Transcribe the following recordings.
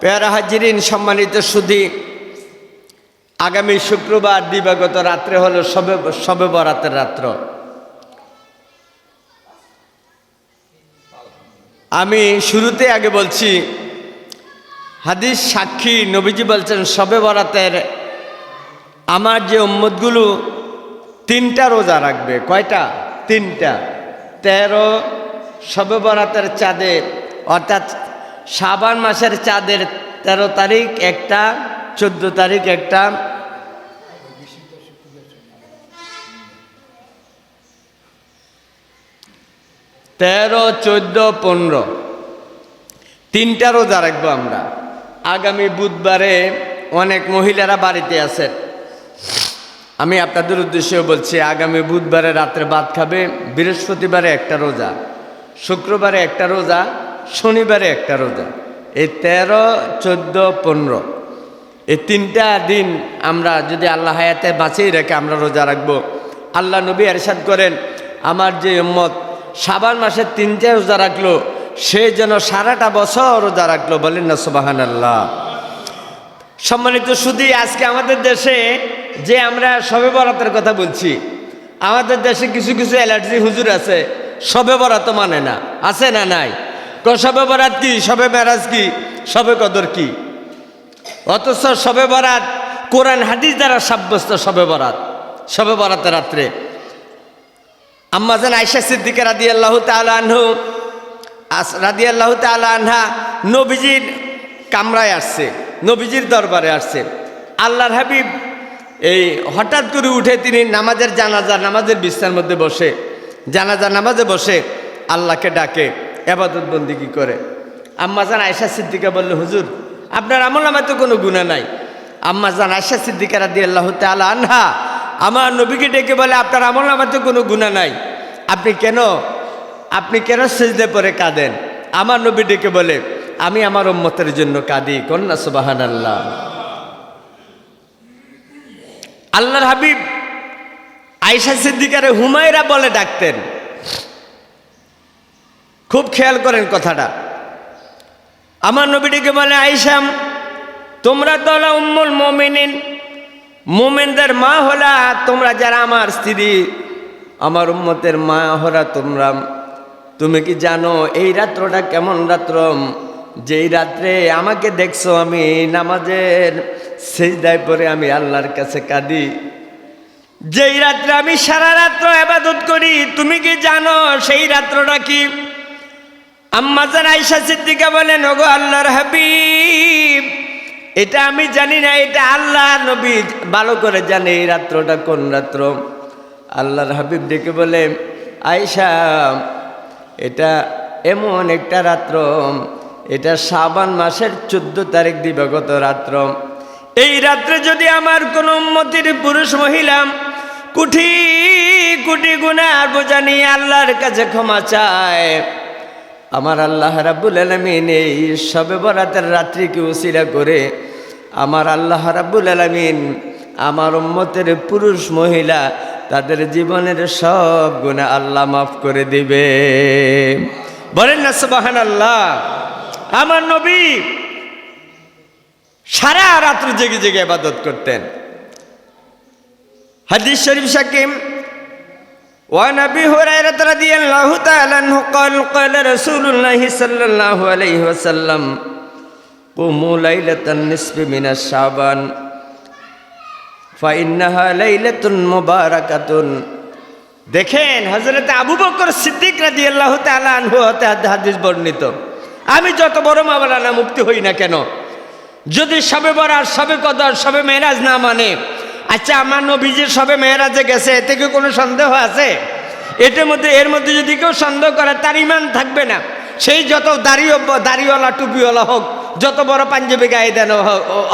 পেয়ারা হাজিরিন সম্মানিত সুধী আগামী শুক্রবার দিবাগত রাত্রে হলো সবে সবে বরাতের রাত্র। আমি শুরুতে আগে বলছি, হাদিস সাক্ষী নবীজি বলছেন, সবে বরাতের আমার যে উম্মতগুলো তিনটা রোজা রাখবে। কয়টা? তিনটা। তেরো সবে বরাতের চাঁদে, অর্থাৎ শাবান মাসের চাঁদের তেরো তারিখ একটা, চোদ্দ তারিখ একটা। তেরো, চোদ্দ, পনেরো। তিনটা রোজা রাখব আমরা। আগামী বুধবারে অনেক মহিলারা বাড়িতে আছেন আমি আপনাদের উদ্দেশ্যেও বলছি, আগামী বুধবারে রাত্রে ভাত খাবে, বৃহস্পতিবারে একটা রোজা, শুক্রবারে একটা রোজা শনিবারে একটা রোজা। এই তেরো, চোদ্দ, পনেরো। এই তিনটা দিন আমরা যদি আল্লাহ হায়াতে বাঁচিয়ে রেখে আমরা রোজা রাখব। আল্লাহ নবী এরশাদ করেন, আমার যে উম্মত সাবান মাসে তিনটে রোজা রাখল, সে যেন সারাটা বছর রোজা রাখল। বলেন না সুবাহান আল্লাহ সম্মানিত শুধু আজকে আমাদের দেশে যে আমরা সবে বরাতের কথা বলছি, আমাদের দেশে কিছু কিছু অ্যালার্জি হুজুর আছে সবে বরাত মানে না, আছে না নাই? সবে বরাত কি? সবে মেরাজ কি? সবে কদর কি? অথচ সবে বরাত কোরআন হাদিস দ্বারা সাব্যস্ত সবে বরাত, সবে বরাতের রাত্রে। আম্মাজান আয়সা সিদ্দিকা রাদি আল্লাহ তালু রাদি আল্লাহ তাল আনহা নবীজির কামরায় আসছে, নবীজির দরবারে আসছে। আল্লাহর হাবিব এই হঠাৎ করে উঠে তিনি নামাজের জানাজা, নামাজের বিস্তার মধ্যে বসে, জানাজা নামাজে বসে আল্লাহকে ডাকে। এবাদত বন্দিগি করে? আম্মাজান আয়সা সিদ্দিকা বললে, হুজুর, আপনার আমল নামায় তো কোনো গুণা নাই। আম্মাজান আয়সা সিদ্দিকা রাদি আল্লাহ তাল আনহা আমার নবীকে ডেকে বলে, আপনার আমল নামায় তো কোনো গুণা নাই। আপনি কেন? আপনি কেন সেজদে পরে কাঁদেন? আমার নবী ডেকে বলে, আমি আমার উম্মতের জন্য কাঁদি, কন্যা সুবাহান আল্লাহ আল্লাহর হাবিব আয়সা সিদ্দিকারে হুমায়রা বলে ডাকতেন। খুব খেয়াল করেন কথাটা। আমার নবীটিকে বলে আইসাম তোমরা তো হলো উম্মুল মমিনিন। মোমেনদের মা হলা, তোমরা যারা আমার স্ত্রী, আমার উম্মতের মা হরা তোমরা। তুমি কি জানো, এই রাত্রটা কেমন রাত্র? যেই রাত্রে আমাকে দেখছ আমি নামাজের সেই দায় পরে আমি আল্লাহর কাছে কাঁদি। যেই রাত্রে আমি সারা রাত্র আবাদত করি, তুমি কি জানো সেই রাত্রটা কি? আম্মাজান আয়সা সিদ্দিকা বলেন, ওগো আল্লাহর হাবিব, এটা আমি জানি না, এটা আল্লাহ নবী। ভালো করে জানে এই রাত্রটা কোন রাত্র? আল্লাহর হাবিব ডেকে বলে আয়সা এটা এমন একটা রাত্র। এটা শ্রাবণ মাসের চোদ্দ তারিখ দিবাগত রাত্র। এই রাত্রে যদি আমার কোনো উন্মতির পুরুষ মহিলা কুঠি কুটি গুনার বোঝা নিয়ে আল্লাহর কাছে ক্ষমা চায় আমার আল্লাহ রাব্বুল আলমিন এই সবে বরাতের রাত্রিকে উসিরা করে আমার আল্লাহ রাব্বুল আলমিন আমার উম্মতের পুরুষ মহিলা তাদের জীবনের সব গুণা আল্লাহ মাফ করে দিবে। বলেন না সুবাহান আল্লাহ আমার নবী সারা রাত্র জেগে জেগে আবাদত করতেন। হাদিস শরীফ সাকিম وعن ابي هريره رضي الله تعالى عنه قال قال رسول الله صلى الله عليه وسلم قوموا ليله النصف من الشعبان فانها ليله مباركه দেখেন হজরত আবু বকর সিদ্দিক রাজি আল্লাহ আনহু হতে হাদিস বর্ণিত আমি যত বড় মাওলানা মুক্তি হই না কেন যদি সবে বরার সবে কদর সবে মেরাজ না মানে আচ্ছা আমার নবীজি সবে মেয়েরাজে গেছে এতে কি কোনো সন্দেহ আছে এটার মধ্যে এর মধ্যে যদি কেউ সন্দেহ করে তার ইমান থাকবে না সেই যত দাড়িও দাড়িওয়ালা টুপিওয়ালা হোক যত বড় পাঞ্জাবি গায়ে দেন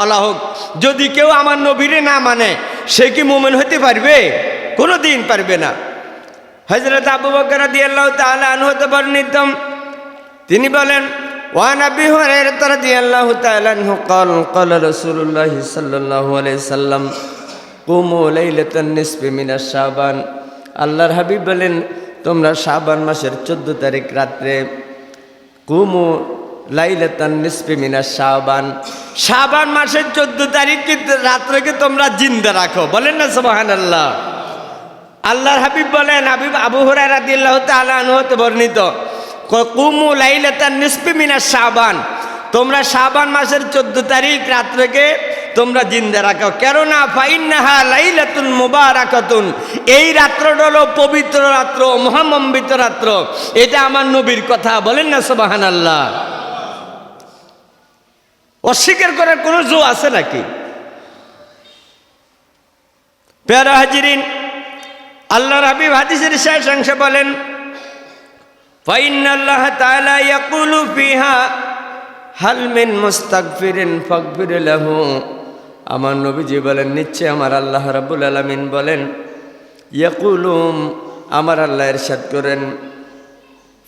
ওলা হোক যদি কেউ আমার নবীরে না মানে সে কি মোমেন হতে পারবে কোনো দিন পারবে না হজরত আবু বকর রাদিয়াল্লাহু তাআলা আনহু হতে বর্ণিতম তিনি বলেন وعن ابي هريره رضي الله تعالى عنه قال قال رسول الله صلى الله عليه وسلم কুমু লাইলাতান নিসফি মিনাশ শাবান। আল্লাহর হাবিব বলেন, তোমরা শাবান মাসের চোদ্দ তারিখ রাত্রে কুমু লাইলাতান নিসফি মিনাশ শাবান। শাবান মাসের চোদ্দ তারিখ রাত্রেকে তোমরা জিন্দা রাখো। বলেন না সোহান সুবহানাল্লাহ। আল্লাহর হাবিব বলেন, হাবিব আবু হুরায়রা রাদিয়াল্লাহু তাআলা আনহু হতে বর্ণিত, কুমু লাইলাতান নিসফি মিনাশ শাবান। তোমরা শাবান মাসের চোদ্দ তারিখ রাত্রেকে তোমরা জিন্দা রাখো। কেননা ফাইন্নাহা লাইলাতুল মুবারাকাতুন। এই রাত্রটা হলো পবিত্র রাত্র, মহামম্বিত রাত্র। এটা আমার নবীর কথা, বলেন না সুবহানাল্লাহ। অস্বীকার করার কোনো জো আছে নাকি? পেয়ারা হাজিরিন আল্লাহ হাবিব হাদিসের শেষ অংশে বলেন ফাইনাল্লাহ তাআলা ইয়াকুলু ফিহা, হাল মিন মুস্তাগফিরিন ফাগফির লাহু। আমার নবীজি বলেন, নিশ্চয় আমার আল্লাহ রাবুল আলামিন বলেন, ইয়াকুলুম, আমার আল্লাহ ইরশাদ করেন,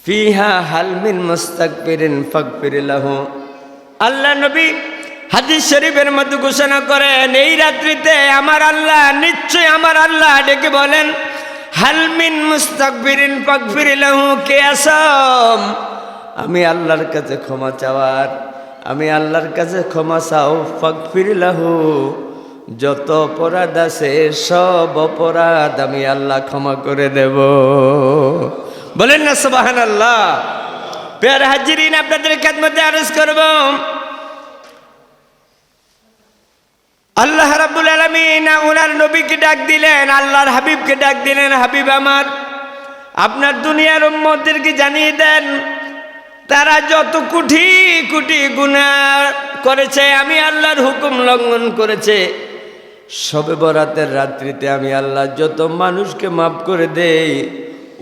ফিহা হাল মিন মুস্তাগফিরিন ফাগফির লাহু। আল্লাহ নবী হাদিস শরীফের মধ্যে ঘোষণা করেন, এই রাত্রিতে আমার আল্লাহ, নিশ্চয় আমার আল্লাহ ডেকে বলেন হালমিন মুস্তাকবিরিন পাকফির লাহু, কে আসাম? আমি আল্লাহর কাছে ক্ষমা চাওয়ার আমি আল্লাহর কাছে ক্ষমা চাও ফাকফির লাহু। যত অপরাধ আছে, সব অপরাধ আমি আল্লাহ ক্ষমা করে দেব। বলেন না সুবাহান আল্লাহ পেয়ার হাজিরিন, আপনাদের খেদমতে আরজ করব। আল্লাহ রাব্বুল আলামিন ওনার নবীকে ডাক দিলেন, আল্লাহর হাবিবকে ডাক দিলেন, হাবিব আমার। আপনার দুনিয়ার উম্মতদেরকে জানিয়ে দেন তারা যত কুঠি কুটি গুনাহ করেছে, আমি আল্লাহর হুকুম লঙ্ঘন করেছে। সবে বরাতের রাত্রিতে আমি আল্লাহ যত মানুষকে মাফ করে দেই,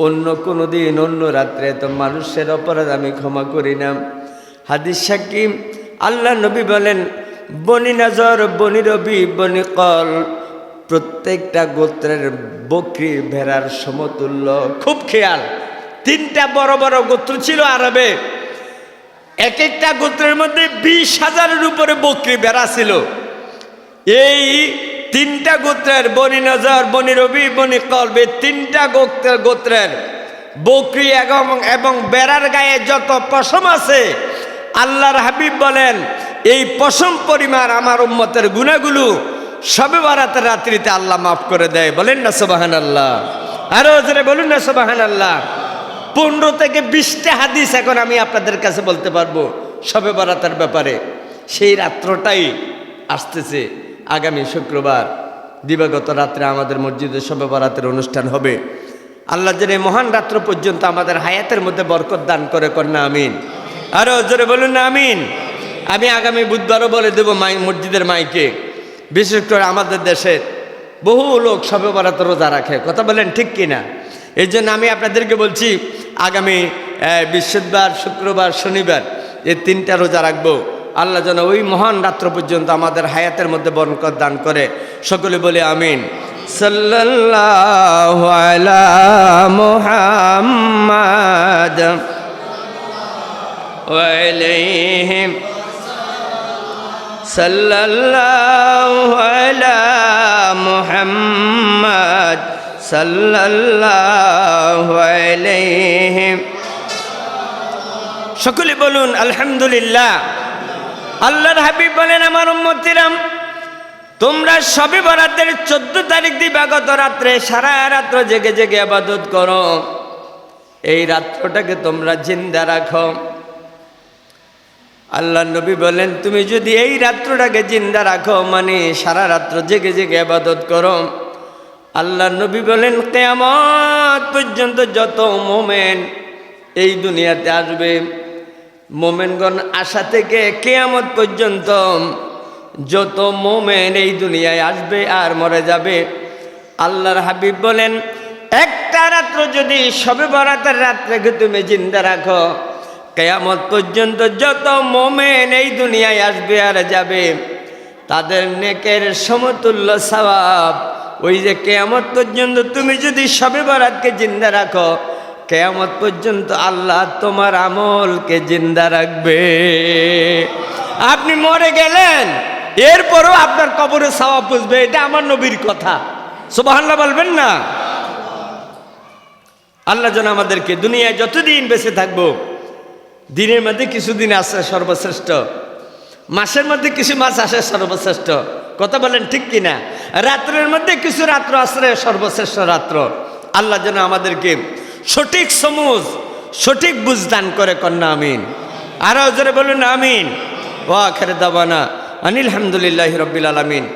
অন্য কোনো দিন অন্য রাত্রে তো মানুষের অপরাধ আমি ক্ষমা করি না। হাদিস সাকিম আল্লাহ নবী বলেন, বনি নজর, বনি রবি, বনি কল, প্রত্যেকটা গোত্রের বকরি ভেড়ার সমতুল্য। খুব খেয়াল, তিনটা বড় বড় গোত্র ছিল আরবে। এক একটা গোত্রের মধ্যে বিশ হাজারের উপরে বকরি বেড়া ছিল। এই তিনটা গোত্রের বনি নজর, বনি রবি, বনি কলবে তিনটা গোত্রের গোত্রের বকরি এবং এবং বেড়ার গায়ে যত পশম আছে, আল্লাহর হাবিব বলেন, এই পশম পরিমাণ আমার উম্মতের গুণাগুলো সবে বারাতের রাত্রিতে আল্লাহ মাফ করে দেয়। বলেন না সোবাহান আল্লাহ আরও বলুন না সোবাহান আল্লাহ পনেরো থেকে বিশটা হাদিস এখন আমি আপনাদের কাছে বলতে পারব সবে বারাতের ব্যাপারে। সেই রাত্রটাই আসতেছে আগামী শুক্রবার। দিবাগত রাত্রে আমাদের মসজিদে সবে বারাতের অনুষ্ঠান হবে। আল্লাহ যেন মহান রাত্র পর্যন্ত আমাদের হায়াতের মধ্যে বরকত দান করে, কন্যা, আমিন। আরও জোরে বলুন না, আমিন। আমি আগামী বুধবারও বলে দেবো মাই, মসজিদের মাইকে। বিশেষ করে আমাদের দেশের বহু লোক সবে বরাত রোজা রাখে। কথা বলেন ঠিক কিনা? এই জন্য আমি আপনাদেরকে বলছি আগামী বৃহস্পতিবার, শুক্রবার, শনিবার এই তিনটা রোজা রাখব। আল্লাহ যেন ওই মহান রাত্র পর্যন্ত আমাদের হায়াতের মধ্যে বরকত দান করে। সকলে বলে আমিন। সাল্লাল্লাহু আলা মোহাম্মা সাল্লাল্লাহু আলা মুহাম্মাদ সকলে বলুন, আলহামদুলিল্লাহ। আল্লাহর হাবিব বলেন, আমার উম্মতিরাম, তোমরা সবে বরাতের চোদ্দ তারিখ দিবাগত রাত্রে সারা রাত্র জেগে জেগে আবাদত করো। এই রাত্রটাকে তোমরা জিন্দা রাখো। আল্লাহ নবী বলেন, তুমি যদি এই রাত্রটাকে জিন্দা রাখো মানে সারা রাত্র জেগে জেগে আবাদত করো। আল্লাহ নবী বলেন, কেয়ামত পর্যন্ত যত মোমেন এই দুনিয়াতে আসবে, মোমেনগণ আশা থেকে কেয়ামত পর্যন্ত যত মোমেন এই দুনিয়ায় আসবে আর মরে যাবে। আল্লাহর হাবিব বলেন, একটা রাত্র যদি সবে বরাতের রাত্রেকে তুমি জিন্দা রাখো, কেয়ামত পর্যন্ত যত মোমেন এই দুনিয়ায় আসবে আর যাবে, তাদের নেকের সমতুল্য সবাব ওই যে কেয়ামত পর্যন্ত তুমি যদি সবে বরাতকে জিন্দা রাখো, কেয়ামত পর্যন্ত আল্লাহ তোমার আমলকে জিন্দা রাখবে। আপনি মরে গেলেন, এরপরও আপনার কবরে সওয়াব বুঝবে, এটা আমার নবীর কথা। সুবহানাল্লাহ বলবেন না? আল্লাহ যেন আমাদেরকে দুনিয়ায় যতদিন বেঁচে থাকব, দিনের মধ্যে কিছুদিন আসে সর্বশ্রেষ্ঠ, মাসের মধ্যে কিছু মাস আসে সর্বশ্রেষ্ঠ। কথা বলেন ঠিক কিনা? রাত্রের মধ্যে কিছু রাত্র আসলে সর্বশ্রেষ্ঠ রাত্র। আল্লাহ যেন আমাদেরকে সঠিক সমুজ সঠিক বুঝদান করে, কন্যা, আমিন। আরও জোরে বলুন, আমিন। ও খেরে দাবানা আনিল হামদুলিল্লাহ রব্বিল আলমিন।